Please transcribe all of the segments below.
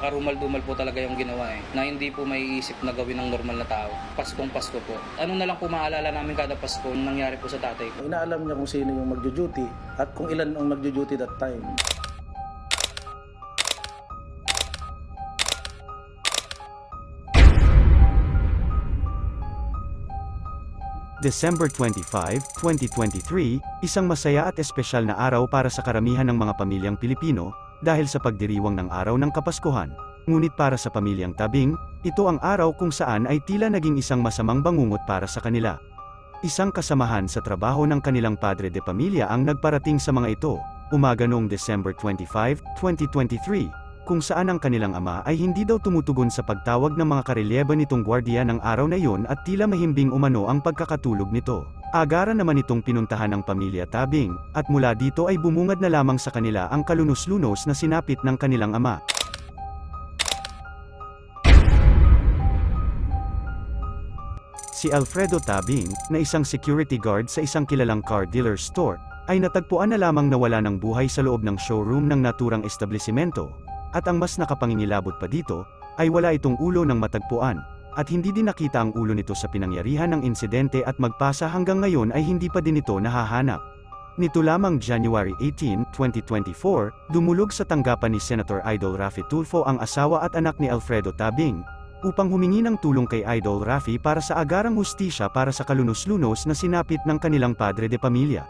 Karumal-dumal po talaga yung ginawa eh, na hindi po may isip na gawin ng normal na tao. Paskong Pasko po. Ano na lang po maalala namin kada Pasko yung nangyari po sa tatay ko. Inaalam niya kung sino yung magjo-duty at kung ilan ang magjo-duty that time. December 25, 2023, isang masaya at espesyal na araw para sa karamihan ng mga pamilyang Pilipino, dahil sa pagdiriwang ng araw ng Kapaskuhan. Ngunit para sa pamilyang Tabing, ito ang araw kung saan ay tila naging isang masamang bangungot para sa kanila. Isang kasamahan sa trabaho ng kanilang padre de pamilya ang nagparating sa mga ito, umaga noong December 25, 2023, kung saan ang kanilang ama ay hindi daw tumutugon sa pagtawag ng mga karelyeba nitong gwardiya ng araw na iyon at tila mahimbing umano ang pagkakatulog nito. Agaran naman itong pinuntahan ng pamilya Tabing, at mula dito ay bumungad na lamang sa kanila ang kalunos-lunos na sinapit ng kanilang ama. Si Alfredo Tabing, na isang security guard sa isang kilalang car dealer store, ay natagpuan na lamang nawala ng buhay sa loob ng showroom ng naturang establisimento, at ang mas nakapangingilabot pa dito, ay wala itong ulo ng matagpuan, at hindi din nakita ang ulo nito sa pinangyarihan ng insidente at magpasa hanggang ngayon ay hindi pa din ito nahahanap. Nito lamang January 18, 2024, dumulog sa tanggapan ni Senator Idol Rafi Tulfo ang asawa at anak ni Alfredo Tabing, upang humingi ng tulong kay Idol Rafi para sa agarang hustisya para sa kalunos-lunos na sinapit ng kanilang padre de pamilya.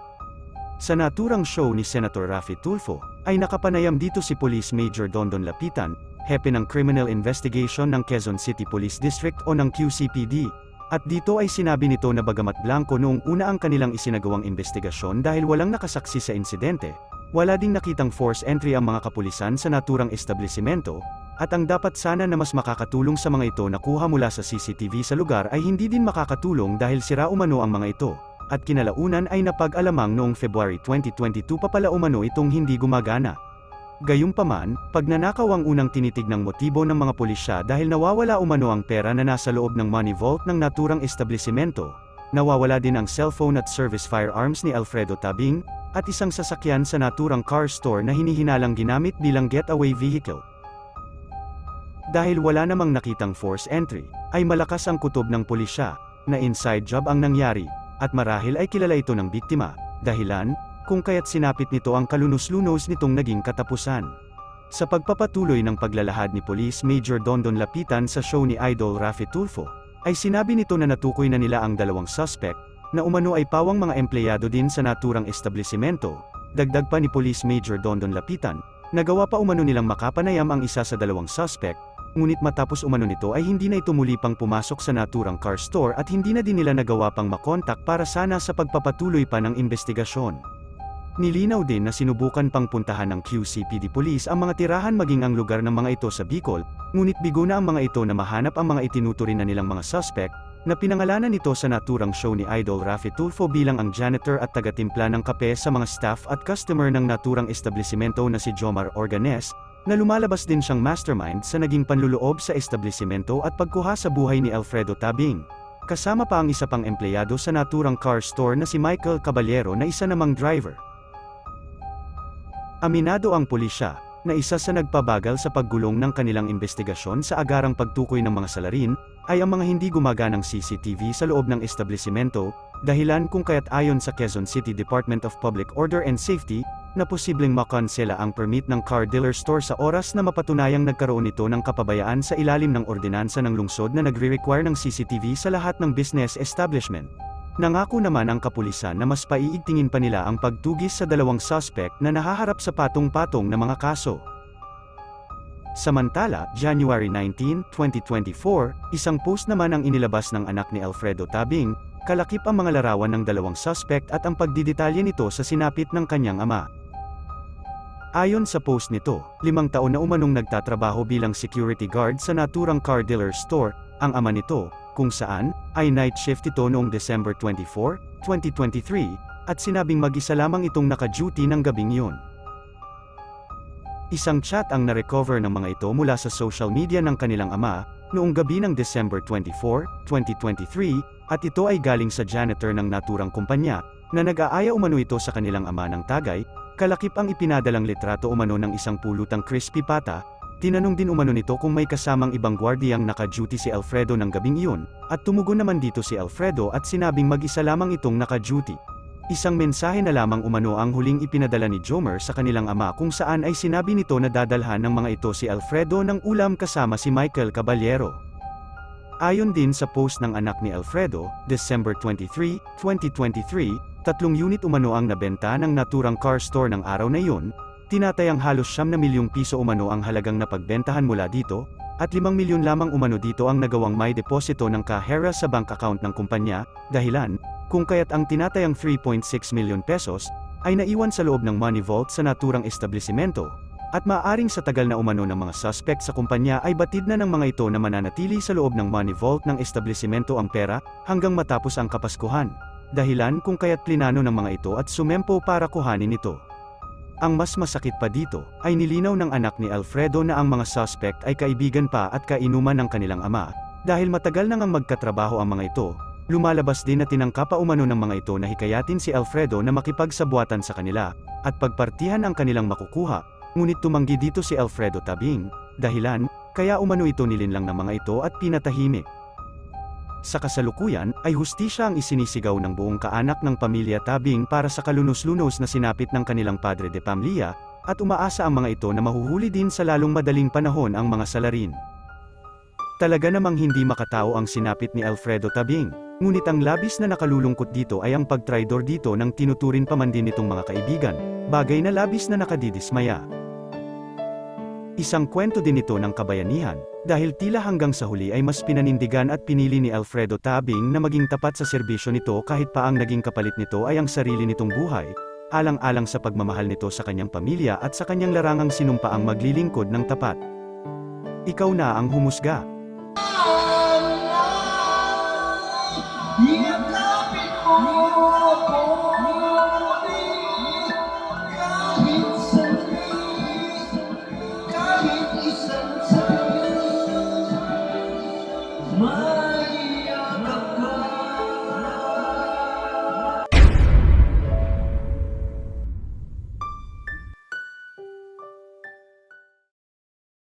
Sa naturang show ni Senator Rafi Tulfo, ay nakapanayam dito si Police Major Dondon Lapitan, hepe ng Criminal Investigation ng Quezon City Police District o ng QCPD, at dito ay sinabi nito na bagamat blanco noong una ang kanilang isinagawang investigasyon dahil walang nakasaksi sa insidente, wala ding nakitang force entry ang mga kapulisan sa naturang establisimento, at ang dapat sana na mas makakatulong sa mga ito na kuha mula sa CCTV sa lugar ay hindi din makakatulong dahil sira umano ang mga ito, at kinalaunan ay napag-alamang noong February 2022 pa pala umano itong hindi gumagana. Gayunpaman, pagnanakaw ang unang tinitig ng motibo ng mga pulisya dahil nawawala umano ang pera na nasa loob ng money vault ng naturang establisimento. Nawawala din ang cellphone at service firearms ni Alfredo Tabing, at isang sasakyan sa naturang car store na hinihinalang ginamit bilang getaway vehicle. Dahil wala namang nakitang force entry, ay malakas ang kutob ng pulisya, na inside job ang nangyari, at marahil ay kilala ito ng biktima, dahilan, kung kaya't sinapit nito ang kalunos-lunos nitong naging katapusan. Sa pagpapatuloy ng paglalahad ni Police Major Dondon Lapitan sa show ni Idol Rafi Tulfo, ay sinabi nito na natukoy na nila ang dalawang suspect, na umano ay pawang mga empleyado din sa naturang establisimento, dagdag pa ni Police Major Dondon Lapitan, nagawa pa umano nilang makapanayam ang isa sa dalawang suspect, ngunit matapos umano nito ay hindi na ito muli pang pumasok sa naturang car store at hindi na din nila nagawa pang makontak para sana sa pagpapatuloy pa ng investigasyon. Nilinaw din na sinubukan pang puntahan ng QCPD Police ang mga tirahan maging ang lugar ng mga ito sa Bicol, ngunit bigo na ang mga ito na mahanap ang mga itinuturing na nilang mga suspect, na pinangalanan nito sa naturang show ni Idol Rafi Tulfo bilang ang janitor at tagatimpla ng kape sa mga staff at customer ng naturang establisimento na si Jomar Organes, na lumalabas din siyang mastermind sa naging panluloob sa establisimento at pagkuha sa buhay ni Alfredo Tabing. Kasama pa ang isa pang empleyado sa naturang car store na si Michael Caballero na isa namang driver. Aminado ang pulisya, na isa sa nagpabagal sa paggulong ng kanilang investigasyon sa agarang pagtukoy ng mga salarin, ay ang mga hindi gumaganang CCTV sa loob ng establisimento, dahilan kung kaya't ayon sa Quezon City Department of Public Order and Safety, na posibleng makansela ang permit ng car dealer store sa oras na mapatunayang nagkaroon ito ng kapabayaan sa ilalim ng ordinansa ng lungsod na nagre-require ng CCTV sa lahat ng business establishment. Nangako naman ang kapulisan na mas paiigtingin pa nila ang pagtugis sa dalawang suspect na nahaharap sa patong-patong na mga kaso. Samantala, January 19, 2024, isang post naman ang inilabas ng anak ni Alfredo Tabing, kalakip ang mga larawan ng dalawang suspect at ang pagdidetalye nito sa sinapit ng kanyang ama. Ayon sa post nito, limang taon na umanong nagtatrabaho bilang security guard sa naturang car dealer store, ang ama nito, kung saan, ay night shift ito noong December 24, 2023, at sinabing mag-isa lamang itong naka-duty ng gabing yun. Isang chat ang na-recover ng mga ito mula sa social media ng kanilang ama, noong gabi ng December 24, 2023, at ito ay galing sa janitor ng naturang kumpanya, na nag-aaya umano ito sa kanilang ama ng tagay, kalakip ang ipinadalang litrato umano ng isang pulutang crispy pata, Tinanong din umano nito kung may kasamang ibang gwardiyang naka-duty si Alfredo ng gabing iyon, at tumugon naman dito si Alfredo at sinabing mag-isa lamang itong naka-duty. Isang mensahe na lamang umano ang huling ipinadala ni Jomer sa kanilang ama kung saan ay sinabi nito na dadalhan ng mga ito si Alfredo ng ulam kasama si Michael Caballero. Ayon din sa post ng anak ni Alfredo, December 23, 2023, tatlong unit umano ang nabenta ng naturang car store ng araw na iyon, tinatayang halos siyam na milyong piso umano ang halagang napagbentahan mula dito, at 5 milyon lamang umano dito ang nagawang may deposito ng kahera sa bank account ng kumpanya, dahilan, kung kaya't ang tinatayang 3.6 milyon pesos, ay naiwan sa loob ng money vault sa naturang establisimento, at maaring sa tagal na umano ng mga suspect sa kumpanya ay batid na ng mga ito na mananatili sa loob ng money vault ng establisimento ang pera, hanggang matapos ang kapaskuhan. Dahilan kung kaya't plinano ng mga ito at sumempo para kuhanin ito. Ang mas masakit pa dito, ay nilinaw ng anak ni Alfredo na ang mga suspect ay kaibigan pa at kainuman ng kanilang ama, dahil matagal nang ang magkatrabaho ang mga ito, lumalabas din na tinangka pa umano ng mga ito na hikayatin si Alfredo na makipagsabuatan sa kanila, at pagpartihan ang kanilang makukuha, ngunit tumanggi dito si Alfredo Tabing, dahilan, kaya umano ito nilinlang ng mga ito at pinatahimik. Sa kasalukuyan, ay hustisya ang isinisigaw ng buong kaanak ng pamilya Tabing para sa kalunos-lunos na sinapit ng kanilang padre de pamilya, at umaasa ang mga ito na mahuhuli din sa lalong madaling panahon ang mga salarin. Talaga namang hindi makatao ang sinapit ni Alfredo Tabing, ngunit ang labis na nakalulungkot dito ay ang pagtraidor dito ng tinuturin pa man din itong mga kaibigan, bagay na labis na nakadidismaya. Isang kwento din ito ng kabayanihan, dahil tila hanggang sa huli ay mas pinanindigan at pinili ni Alfredo Tabing na maging tapat sa serbisyo nito kahit pa ang naging kapalit nito ay ang sarili nitong buhay, alang-alang sa pagmamahal nito sa kanyang pamilya at sa kanyang larangang sinumpaang maglilingkod ng tapat. Ikaw na ang humusga.